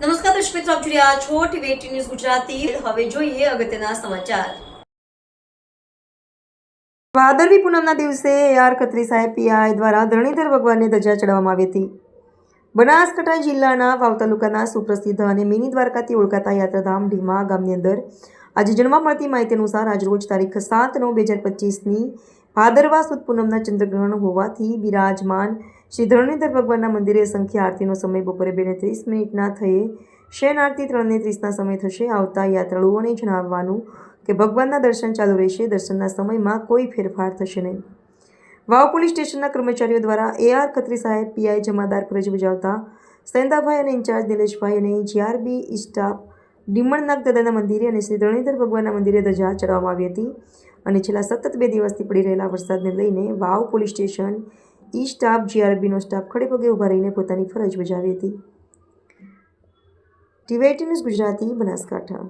નમસ્કાર દર્શક મિત્રો, આપ જોઈ છો ટીવી ન્યૂઝ ગુજરાતી. હવે જોઈએ અગત્યના સમાચાર. ભાદરવી પૂનમના દિવસે એઆર ખત્રી સાહેબ પીઆઈ દ્વારા ધરણીધર ભગવાનને ધજા ચડાવવામાં આવી હતી. બનાસકાંઠા જિલ્લાના વાવ તાલુકાના સુપ્રસિદ્ધ અને મિની દ્વારકાથી ઓળખાતા યાત્રાધામ ઢીમા ગામની અંદર આજે જણવા મળતી માહિતી અનુસાર આજરોજ તારીખ સાત નવ બે હજાર પચીસની ભાદરવા સુદ પૂનમના ચંદ્રગ્રહણ હોવાથી બિરાજમાન શ્રી ધરણીધર ભગવાનના મંદિરે સંખ્યા આરતીનો સમય બપોરે બે ને ત્રીસ મિનિટના થયે શયન આરતી ત્રણને ત્રીસના સમય થશે આવતા યાત્રાળુઓને જણાવવાનું કે ભગવાનના દર્શન ચાલુ રહેશે, દર્શનના સમયમાં કોઈ ફેરફાર થશે નહીં. વાવ પોલીસ સ્ટેશનના કર્મચારીઓ દ્વારા એઆર ખત્રી સાહેબ પીઆઈ જમાદાર, ફરજ બજાવતા સૈંદાભાઈ અને ઇન્ચાર્જ નિલેશભાઈ અને જીઆરબી સ્ટાફ ડીમણનાગ દાદાના મંદિરે અને શ્રી ધરણીધર ભગવાનના મંદિરે ધજા ચડાવવામાં આવી હતી અને છેલ્લા સતત બે દિવસથી પડી રહેલા વરસાદને લઈને વાવ પોલીસ સ્ટેશન ઈ સ્ટાફ જીઆરબીનો સ્ટાફ ખડે પગે ઊભા રહીને પોતાની ફરજ બજાવી હતી. TV news Gujarati Banaskantha.